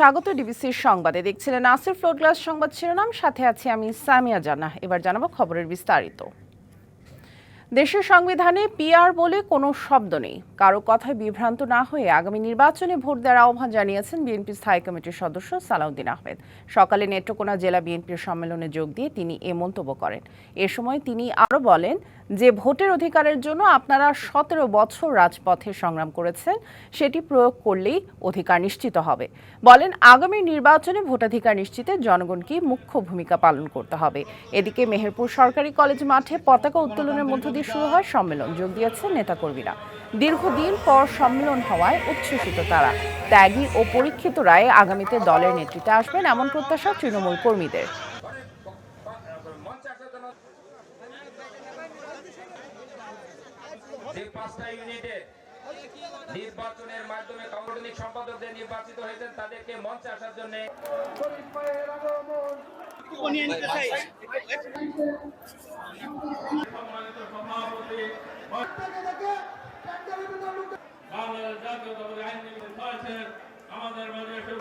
স্বাগত ডিবিসির সংবাদে। দেখছিলেন আসির ফ্লোর গ্লাস সংবাদ শিরোনাম, সাথে আছি আমি সামিয়া জানা এবার জানাব খবরের বিস্তারিত। দেশের সংবিধানে পিআর বলে কোনো শব্দ নেই। কারও কথায় বিভ্রান্ত না হয়ে আগামী নির্বাচনে ভোট দেওয়ার আহ্বান জানিয়েছেন বিএনপি স্থায়ী কমিটির সদস্য সালাউদ্দিন আহমেদ। সকালে নেত্রকোনা জেলা বিএনপির সম্মেলনে যোগ দিয়ে তিনি এ মন্তব্য করেন। এ সময় তিনি আরও বলেন যে, ভোটের অধিকারের জন্য আপনারা সতেরো বছর রাজপথে সংগ্রাম করেছেন, সেটি প্রয়োগ করলেই অধিকার নিশ্চিত হবে। বলেন, আগামী নির্বাচনে ভোটাধিকার নিশ্চিতে জনগণকে মুখ্য ভূমিকা পালন করতে হবে। এদিকে মেহেরপুর সরকারি কলেজ মাঠে পতাকা উত্তোলনের মধ্য দিয়ে শুরু হয় সম্মেলন যোগ দিয়েছেন নেতাকর্মীরা। দীর্ঘদিন পর সম্মেলন হওয়ায় উচ্ছ্বসিত তারা। ত্যাগী ও পরীক্ষিত রায়ে আগামীতে দলের নেতৃত্বে আসবেন এমন প্রত্যাশা তৃণমূল কর্মীদের। যে পাঁচটা ইউনিটের নির্বাচনের মাধ্যমে সাংগঠনিক সম্পাদকদের নির্বাচিত হয়েছেন তাদেরকে মঞ্চে আসার জন্য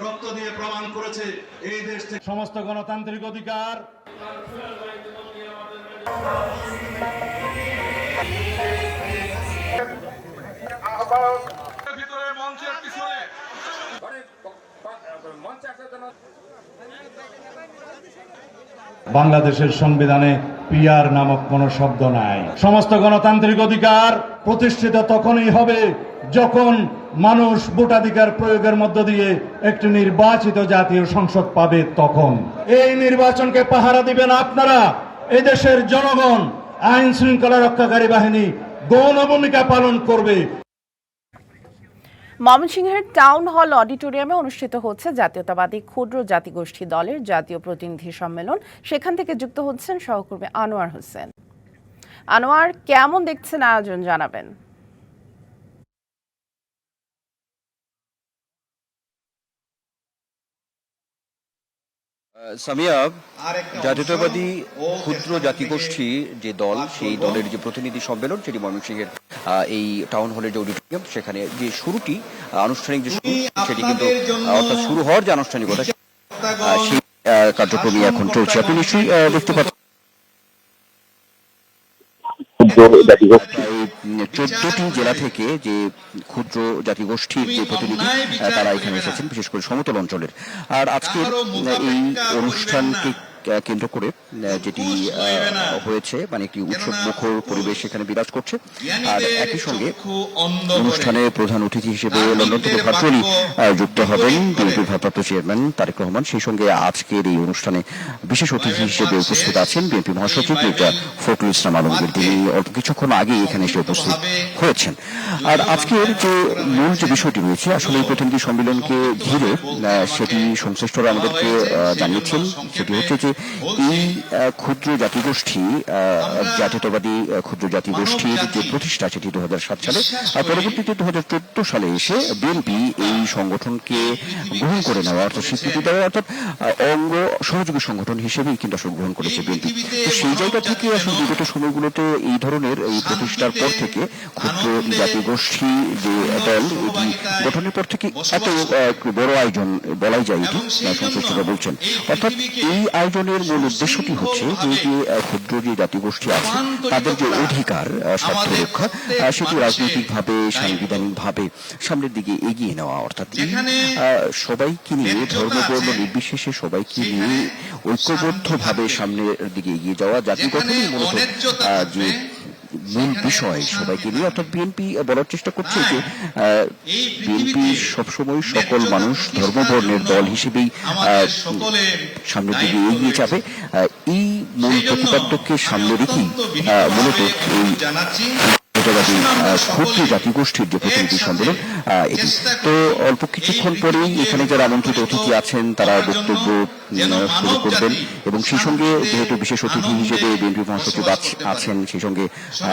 রক্ত দিয়ে প্রমাণ করেছে এই দেশ থেকে। সমস্ত গণতান্ত্রিক অধিকার। ভিতরে মঞ্চের পিছনে ঘরে মঞ্চে আসার জন্য বাংলাদেশের সংবিধানে পিআর নামক কোনো শব্দ নাই। সমস্ত গণতান্ত্রিক অধিকার প্রতিষ্ঠিত তখনই হবে যখন মানুষ ভোটাধিকার প্রয়োগের মধ্য দিয়ে একটি নির্বাচিত জাতীয় সংসদ পাবে তখন। এই নির্বাচনকে পাহারা দিবেন আপনারা। এদেশের জনগণ আইন শৃঙ্খলা রক্ষাকারী বাহিনী গৌণ ভূমিকা পালন করবে। ময়মনসিংহের টাউন হল অডিটোরিয়ামে অনুষ্ঠিত হচ্ছে জাতীয়তাবাদী ক্ষুদ্র জাতিগোষ্ঠী দলের জাতীয় প্রতিনিধি সম্মেলন। সেখান থেকে যুক্ত হচ্ছেন সহকর্মী আনোয়ার হোসেন। আনোয়ার, কেমন দেখছেন আয়োজন জানাবেন? সামিয়া জাতীয়তাবাদী ক্ষুদ্র জাতিগোষ্ঠী যে দল সেই দলের যে প্রতিনিধি সম্মেলন সেটি ময়মনসিংহের এই টাউন হলের যে অডিটোরিয়াম সেখানে যে শুরুটি আনুষ্ঠানিক যে শুরু সেটি কিন্তু অর্থাৎ শুরু হওয়ার যে আনুষ্ঠানিকতা সেই কার্যক্রমই এখন চলছে। আপনি নিশ্চয়ই দেখতে পাচ্ছেন। চোদ্দটি জেলা থেকে যে ক্ষুদ্র জাতিগোষ্ঠীর যে প্রতিনিধি তারা এখানে এসেছেন বিশেষ করে সমতল অঞ্চলের। আর আজকের এই অনুষ্ঠানকে আহ, কেন্দ্র করে যেটি হয়েছে মানে একটি উৎসব মুখর পরিবেশ এখানে বিরাজ করছে। আর একই সঙ্গে অনুষ্ঠানে প্রধান অতিথি হিসেবে লন্ডন থেকে ভার্চুয়ালি যুক্ত হবেন বিএনপির ভারপ্রাপ্ত চেয়ারম্যান তারেক রহমান। সেই সঙ্গে আজকের এই অনুষ্ঠানে বিশেষ অতিথি হিসেবে উপস্থিত আছেন বিএনপি মহাসচিব মির্জা ফখরুল ইসলাম আলমগীর। তিনি অল্প কিছুক্ষণ আগে এখানে এসে উপস্থিত হয়েছেন। আর আজকের যে মূল যে বিষয়টি রয়েছে আসলে এই প্রতিনিধি সম্মেলনকে ঘিরে সেটি সংশ্লিষ্টরা আমাদেরকে জানিয়েছেন। সেটি হচ্ছে যে এই ক্ষুদ্র জাতিগোষ্ঠী জাতীয়তাবাদী ক্ষুদ্র জাতিগোষ্ঠীর যে প্রতিষ্ঠা সেটি দু সালে আর পরবর্তীতে দু সালে এসে বিএনপি এই সংগঠনকে গ্রহণ করে নেওয়া অর্থাৎ স্বীকৃতি দেওয়া অর্থাৎ অঙ্গ সহযোগী সংগঠন হিসেবে কিন্তু আসলে গ্রহণ করেছে বিএনপি। তো সেই জায়গা থেকে আসলে বিগত সময়গুলোতে এই ধরনের এই প্রতিষ্ঠার পর থেকে ক্ষুদ্র জাতিগোষ্ঠী যে দল এটি গঠনের পর থেকে এত বড় আয়োজন বলাই যায় এটি সংশ্লিষ্টরা বলছেন। অর্থাৎ এই আয়োজনের মূল উদ্দেশ্যটি হচ্ছে যে যে ক্ষুদ্র যে জাতিগোষ্ঠী আছে তাদের যে অধিকার স্বার্থ রক্ষা সেটি রাজনৈতিকভাবে সাংবিধানিকভাবে সামনের দিকে এগিয়ে নেওয়া অর্থাৎ সবাইকে নিয়ে ধর্ম বর্ণ নির্বিশেষে সবাইকে নিয়ে ঐক্যবদ্ধভাবে সামনের দিকে এগিয়ে যাওয়া জাতিগত মূলত যে মূল বিষয় সবাইকে নিয়ে অর্থাৎ বিএনপি বলার চেষ্টা করছে যে বিএনপি সবসময় সকল মানুষ ধর্ম বর্ণের দল হিসেবেই আহ, সামনের দিকে এগিয়ে যাবে। এই মূল প্রতিপাদ্যকে সামনে রেখেই মূলত এই আহ, ক্ষুদ্র জাতিগোষ্ঠীর যে প্রতিনিধি সম্মেলন এটি তো অল্প কিছুক্ষণ পরেই এখানে যারা আমন্ত্রিত অতিথি আছেন তারা বক্তব্য শুরু করবেন এবং সেই সঙ্গে যেহেতু বিশেষ অতিথি হিসেবে বিএনপি মহাসচিব আছেন সেই সঙ্গে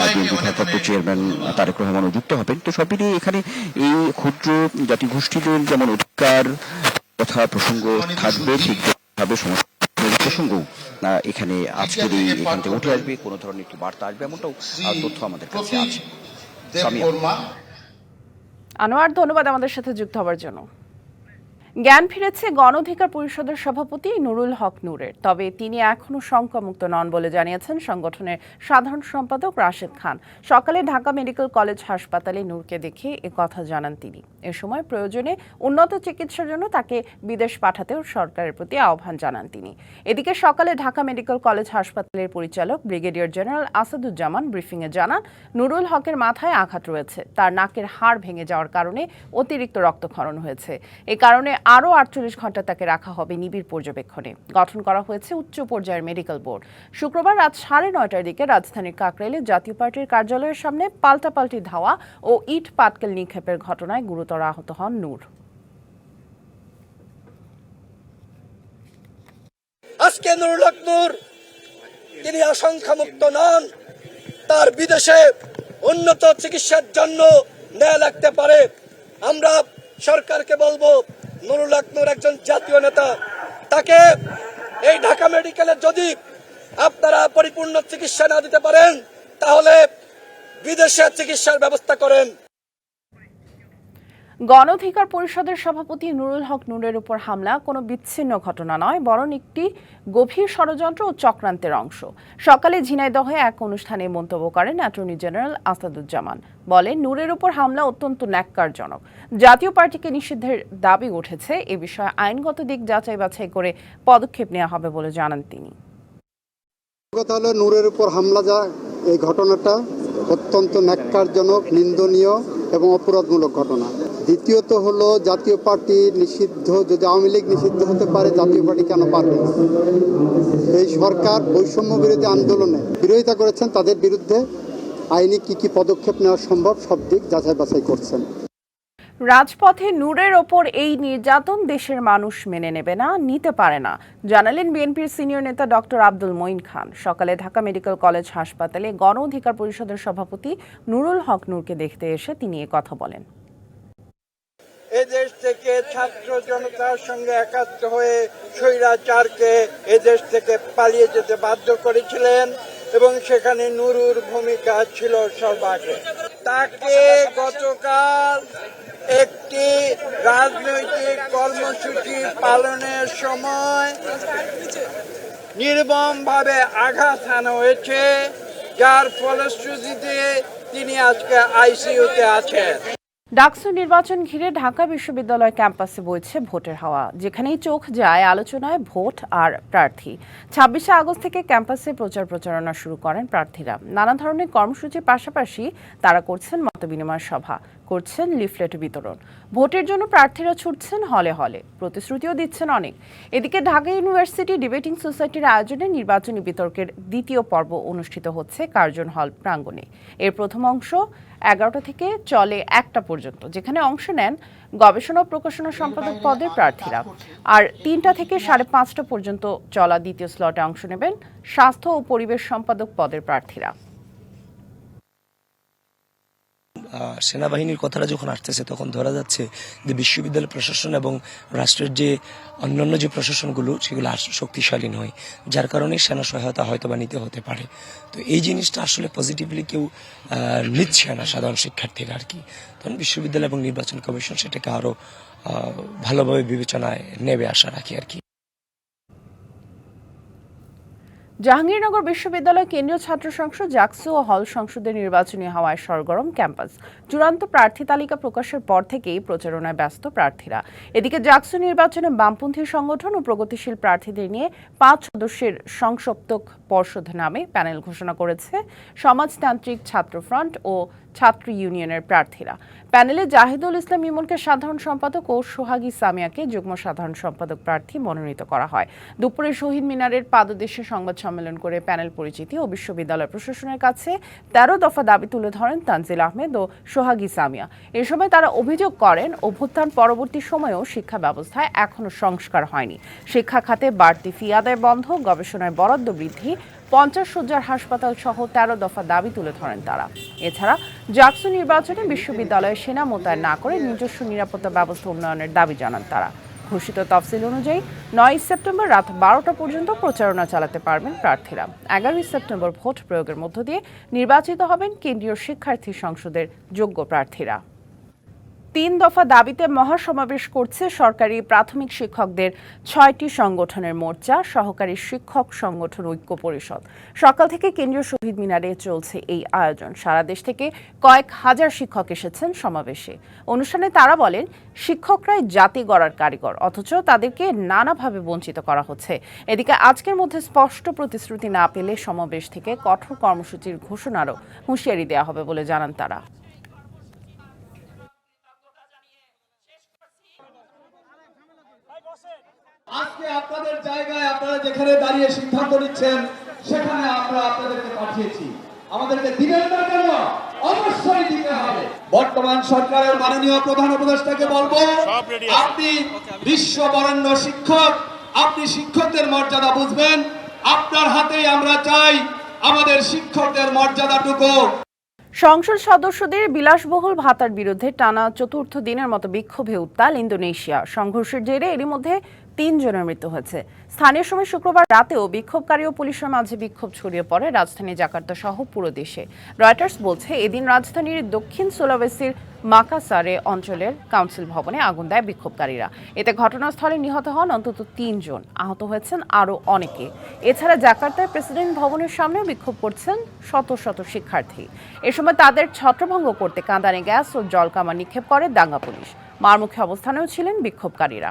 বিএনপি ভারপ্রাপ্ত চেয়ারম্যান তারেক রহমানও যুক্ত হবেন। তো সব মিলিয়ে এখানে এই ক্ষুদ্র জাতিগোষ্ঠীদের যেমন অধিকার কথা প্রসঙ্গ থাকবে ঠিকভাবে সমস্ত প্রসঙ্গ এখানে আজকের এই এখান থেকে উঠে আসবে কোনো ধরনের একটি বার্তা আসবে এমনটাও তথ্য আমাদের কাছে আছে। আনোয়ার ধন্যবাদ আমাদের সাথে যুক্ত হওয়ার জন্য। জ্ঞান ফিরেছে গণ অধিকার পরিষদের সভাপতি নুরুল হক নূরের। তবে তিনি এখনও শঙ্কামুক্ত নন বলে জানিয়েছেন সংগঠনের সাধারণ সম্পাদক রাশেদ খান। সকালে ঢাকা মেডিকেল কলেজ হাসপাতালে নূরকে দেখে কথা জানান তিনি। এ সময় প্রয়োজনে উন্নত চিকিৎসার জন্য তাকে বিদেশ পাঠাতেও সরকারের প্রতি আহ্বান জানান তিনি। এদিকে সকালে ঢাকা মেডিকেল কলেজ হাসপাতালের পরিচালক ব্রিগেডিয়ার জেনারেল আসাদুজ্জামান ব্রিফিংয়ে জানান, নুরুল হকের মাথায় আঘাত রয়েছে। তার নাকের হাড় ভেঙে যাওয়ার কারণে অতিরিক্ত রক্তক্ষরণ হয়েছে। এ কারণে আরও আটচল্লিশ ঘণ্টা তাকে রাখা হবে নিবিড় পর্যবেক্ষণে। গঠন করা হয়েছে উচ্চ পর্যায়ের মেডিকেল বোর্ড। শুক্রবার রাত সাড়ে নয়টার দিকে রাজধানীর কাকরাইলে জাতীয় পার্টির কার্যালয়ের সামনে পাল্টাপাল্টি ধাওয়া ও ইট পাটকেল নিক্ষেপের ঘটনায় গুরুতর আহত হন নূর। আজকে নুরুল হক নূর, তিনি আশঙ্কা মুক্ত নন। তার বিদেশে উন্নত চিকিৎসার জন্য ন্যায় লাগতে পারে। আমরা সরকারকে বলব নুরুল হক নূর একজন জাতীয় নেতা। তাকে এই ঢাকা মেডিকেলে যদি আপনারা পরিপূর্ণ চিকিৎসা না দিতে পারেন, তাহলে বিদেশে চিকিৎসার ব্যবস্থা করেন। গণ অধিকার পরিষদের সভাপতি নুরুল হক নুরের উপর হামলা কোনো বিচ্ছিন্ন ঘটনা নয়, বরং একটি গভীর ষড়যন্ত্র ও চক্রান্তের অংশ। সকালে ঝিনাইদহে এক অনুষ্ঠানে মন্তব্য করেন অ্যাটর্নি জেনারেল আসাদুজ্জামান। বলেন, নূরের উপর হামলা অত্যন্ত ন্যাক্কারজনক। জাতীয় পার্টিকে নিষিদ্ধের দাবি উঠেছে, এ বিষয়ে আইনগত দিক যাচাই বাছাই করে পদক্ষেপ নেওয়া হবে বলে জানান তিনি। কথা হলো, নূরের উপর হামলা যা, এই ঘটনাটা অত্যন্ত ন্যাক্কারজনক, নিন্দনীয় এবং অপরাধমূলক ঘটনা। দ্বিতীয়ত হলো জাতীয় পার্টি নিষিদ্ধ, যদি আওয়ামী লীগ নিষিদ্ধ হতে পারে, জাতীয় পার্টি কেন পারবে এই সরকার বৈষম্য বিরোধী আন্দোলনে বিরোধিতা করেছেন, তাদের বিরুদ্ধে আইনি কি কি পদক্ষেপ নেওয়া সম্ভব, সব দিক যাচাই বাছাই করছেন। রাজপথে নূরের ওপর এই নির্যাতন দেশের মানুষ মেনে নেবে না, নিতে পারে না। জানালেন বিএনপির সিনিয়র নেতা ডক্টর আব্দুল মঈন খান। সকালে ঢাকা মেডিকেল কলেজ হাসপাতালে গণ অধিকার পরিষদের সভাপতি নুরুল হক নূরকে দেখতে এসে তিনি কথা বলেন। এদেশ থেকে ছাত্র জনতার সঙ্গে একাত্ম হয়ে স্বৈরাচারকে এদেশ থেকে পালিয়ে যেতে বাধ্য করেছিলেন এবং সেখানে নুরুর ভূমিকা ছিল সর্বাগ্রে। তাকে গতকাল একটি রাজনৈতিক কর্মসূচি পালনের সময় নির্মমভাবে আঘাত হানা হয়েছে, যার ফলশ্রুতিতে তিনি আজকে আইসিইউতে আছেন। ডাকসু নির্বাচন ঘিরে ঢাকা বিশ্ববিদ্যালয় ক্যাম্পাসে বইছে ভোটের হাওয়া, যেখানেই চোখ যায় আলোচনায় ভোট আর প্রার্থী। ছাব্বিশে আগস্ট থেকে ক্যাম্পাসে প্রচার প্রচারণা শুরু করেন প্রার্থীরা। নানা ধরনের কর্মসূচির পাশাপাশি তারা করছেন মতবিনিময় সভা করছেন লিফলেট বিতরণ। ভোটের জন্য প্রার্থীরা ছুটছেন হলে হলে। প্রতিশ্রুতিও দিচ্ছেন অনেক। এদিকে ঢাকা ইউনিভার্সিটি ডিবেটিং সোসাইটির আয়োজনে নির্বাচনী বিতর্কের দ্বিতীয় পর্ব অনুষ্ঠিত হচ্ছে কার্জন হল প্রাঙ্গণে। এর প্রথম অংশ এগারোটা থেকে চলে একটা পর্যন্ত, যেখানে অংশ নেন গবেষণা ও প্রকাশনা সম্পাদক পদের প্রার্থীরা। আর তিনটা থেকে সাড়ে পাঁচটা পর্যন্ত চলা দ্বিতীয় স্লটে অংশ নেবেন স্বাস্থ্য ও পরিবেশ সম্পাদক পদের প্রার্থীরা। সেনাবাহিনীর কথাটা যখন আসতেছে, তখন ধরা যাচ্ছে যে বিশ্ববিদ্যালয় প্রশাসন এবং রাষ্ট্রের যে অন্যান্য যে প্রশাসনগুলো, সেগুলো শক্তিশালী নয়, যার কারণে সেনা সহায়তা হয়তো বা নিতে হতে পারে। তো এই জিনিসটা আসলে পজিটিভলি কেউ নিচ্ছে না সাধারণ শিক্ষার্থীরা আর কি। তখন বিশ্ববিদ্যালয় এবং নির্বাচন কমিশন সেটাকে আরও ভালোভাবে বিবেচনায় নেবে আশা রাখি আর কি। জাহাঙ্গীরনগর বিশ্ববিদ্যালয় কেন্দ্রীয় ছাত্র সংসদ, জাকসু ও হল সংসদের নির্বাচনী হাওয়ায় সরগরম ক্যাম্পাস। চূড়ান্ত প্রার্থী তালিকা প্রকাশের পর থেকেই প্রচারণায় ব্যস্ত প্রার্থীরা। এদিকে জাকসু নির্বাচনে বামপন্থী সংগঠন ও প্রগতিশীল প্রার্থীদের নিয়ে পাঁচ সদস্যের সংসপ্তক পর্ষদ নামে প্যানেল ঘোষণা করেছে সমাজতান্ত্রিক ছাত্র ফ্রন্ট ও ছাত্র ইউনিয়নের প্রার্থীরা। প্যানেলে জাহিদুল ইসলাম ইমনকে সাধারণ সম্পাদক ও সোহাগী সামিয়াকে যুগ্ম সাধারণ সম্পাদক প্রার্থী মনোনীত করা হয়। দুপুরে শহীদ মিনারের পাদদেশে সংবাদ সম্মেলন করে প্যানেল পরিচিতি ও বিশ্ববিদ্যালয় প্রশাসনের কাছে তেরো দফা দাবি তুলে ধরেন তানজিল আহমেদ ও সোহাগী সামিয়া। এ সময় তারা অভিযোগ করেন, অভ্যুত্থান পরবর্তী সময়েও শিক্ষা ব্যবস্থায় এখনও সংস্কার হয়নি। শিক্ষা খাতে বাড়তি ফি আদায় বন্ধ, গবেষণায় বরাদ্দ বৃদ্ধি পঞ্চাশ শয্যার হাসপাতাল সহ তেরো দফা দাবি তুলে ধরেন তারা। এছাড়া জাকসু নির্বাচনে বিশ্ববিদ্যালয়ে সেনা মোতায়েন না করে নিজস্ব নিরাপত্তা ব্যবস্থা উন্নয়নের দাবি জানান তারা। ঘোষিত তফসিল অনুযায়ী নয় সেপ্টেম্বর রাত বারোটা পর্যন্ত প্রচারণা চালাতে পারবেন প্রার্থীরা। এগারোই সেপ্টেম্বর ভোট প্রয়োগের মধ্য দিয়ে নির্বাচিত হবেন কেন্দ্রীয় শিক্ষার্থী সংসদের যোগ্য প্রার্থীরা। তিন দফা দাবিতে মহাসমাবেশ করছে সরকারি প্রাথমিক শিক্ষকদের ছয়টি সংগঠনের মোর্চা, সহকারী শিক্ষক সংগঠন ঐক্য পরিষদ। সকাল থেকে কেন্দ্রীয় শহীদ মিনারে চলছে এই আয়োজন। সারা দেশ থেকে কয়েক হাজার শিক্ষক এসেছেন সমাবেশে। অনুষ্ঠানে তারা বলেন, শিক্ষকরাই জাতি গড়ার কারিগর, অথচ তাদেরকে নানাভাবে বঞ্চিত করা হচ্ছে। এদিকে আজকের মধ্যে স্পষ্ট প্রতিশ্রুতি না পেলে সমাবেশ থেকে কঠোর কর্মসূচির ঘোষণারও হুঁশিয়ারি দেওয়া হবে বলে জানান তারা। আজকে আপনাদের জায়গায় আপনারা যেখানে দাঁড়িয়ে সিদ্ধান্ত নিচ্ছেন সেখানে আমরা আপনাদেরকে পাঠিয়েছি। আমাদেরকে দিবেন না কেন? অবশ্যই দিতে হবে। বর্তমান সরকারের মাননীয় প্রধান উপদেষ্টাকে বলব আপনি বিশ্ব বরেণ্য শিক্ষক আপনি শিক্ষকদের মর্যাদা বুঝবেন। আপনার হাতেই আমরা চাই আমাদের শিক্ষকদের মর্যাদাটুকু। সংসদ সদস্যদের বিলাসবহুল ভাতার বিরুদ্ধে টানা চতুর্থ দিনের মতো বিক্ষোভে উত্তাল ইন্দোনেশিয়া। সংঘর্ষের জেরে এরই মধ্যে তিনজনের মৃত্যু হয়েছে। স্থানীয় সময় শুক্রবার রাতেও বিক্ষোভকারী ও পুলিশের মাঝে বিক্ষোভ ছড়িয়ে পড়ে রাজধানী জাকার্তা সহ পুরো দেশে। রয়টার্স বলছে, এদিন রাজধানীর দক্ষিণ সোলাবেসির মাকাসারে অঞ্চলের কাউন্সিল ভবনে আগুন দেয় বিক্ষোভকারীরা। এতে ঘটনাস্থলে নিহত হন অন্তত তিনজন। আহত হয়েছেন আরও অনেকে। এছাড়া জাকার্তায় প্রেসিডেন্ট ভবনের সামনেও বিক্ষোভ করছেন শত শত শিক্ষার্থী। এ সময় তাদের ছত্রভঙ্গ করতে কাঁদানে গ্যাস ও জলকামা নিক্ষেপ করে দাঙ্গা পুলিশ। মারমুখী অবস্থানেও ছিলেন বিক্ষোভকারীরা।